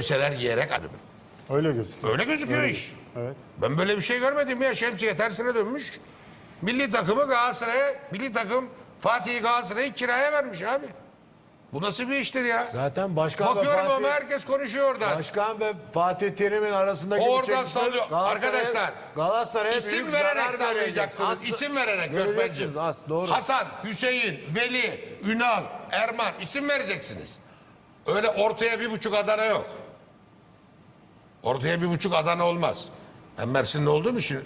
elbiseler giyerek adım. Öyle gözüküyor. Öyle gözüküyor iş. Evet. Ben böyle bir şey görmedim ya. Şemsiye tersine dönmüş. Milli takımı Galatasaray'a, milli takım Fatih'i Galatasaray'a kiraya vermiş abi. Bu nasıl bir iştir ya? Zaten başkan ve Bakıyorum ama Fatih, herkes konuşuyor oradan. başkan ve Fatih Terim'in arasındaki bu Oradan çekişme sallıyor. Galatasaray'a- Arkadaşlar, Galatasaray'a İsim büyük vererek zarar verecek. sallayacaksınız. As- İsim vererek Gökmen'ciğim. as, doğru. Hasan, Hüseyin, Veli, Ünal, Erman isim vereceksiniz. Öyle ortaya bir buçuk Adana yok. Ortaya bir buçuk Adana olmaz. Ben Mersin'de olduğum için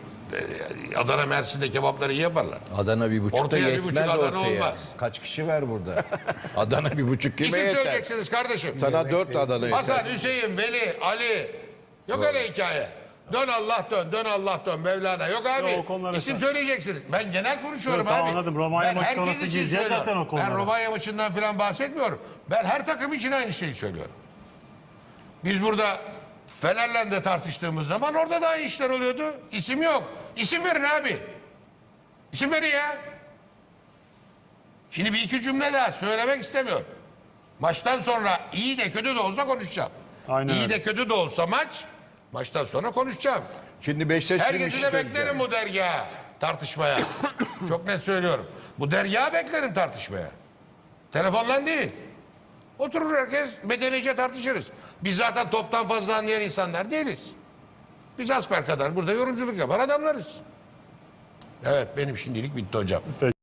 e, Adana Mersin'de kebapları iyi yaparlar. Adana bir buçuk da Ortaya bir buçuk yetmez Adana ortaya. olmaz. Kaç kişi var burada? Adana bir buçuk kime İsim yeter? söyleyeceksiniz kardeşim. Sana dört Adana yeter. Hasan, Hüseyin, Veli, Ali. Yok öyle hikaye. Dön Allah dön, dön Allah dön, Mevlana. Yok abi. Yok, o konulara İsim sen- söyleyeceksiniz. Ben genel konuşuyorum Evet, abi. anladım. Romanya Ben maçı herkes sonrası gireceğiz zaten o konulara. Ben Romanya maçından falan bahsetmiyorum. Ben her takım için aynı şeyi söylüyorum. Biz burada Fener'le de tartıştığımız zaman orada da aynı işler oluyordu. İsim yok. İsim verin abi. İsim verin ya. Şimdi bir iki cümle daha söylemek istemiyorum. Maçtan sonra iyi de kötü de olsa konuşacağım. Aynen iyi öyle. de kötü de olsa maç, maçtan sonra konuşacağım. Şimdi Beşiktaş şey de beklerim söyleyeceğim. bu dergaha tartışmaya. Çok net söylüyorum. Bu dergaha beklerim tartışmaya. Telefonla değil. Oturur herkes medenice tartışırız. Biz zaten toptan fazla anlayan insanlar değiliz. Biz asper kadar burada yorumculuk yapan adamlarız. Evet benim şimdilik bitti hocam.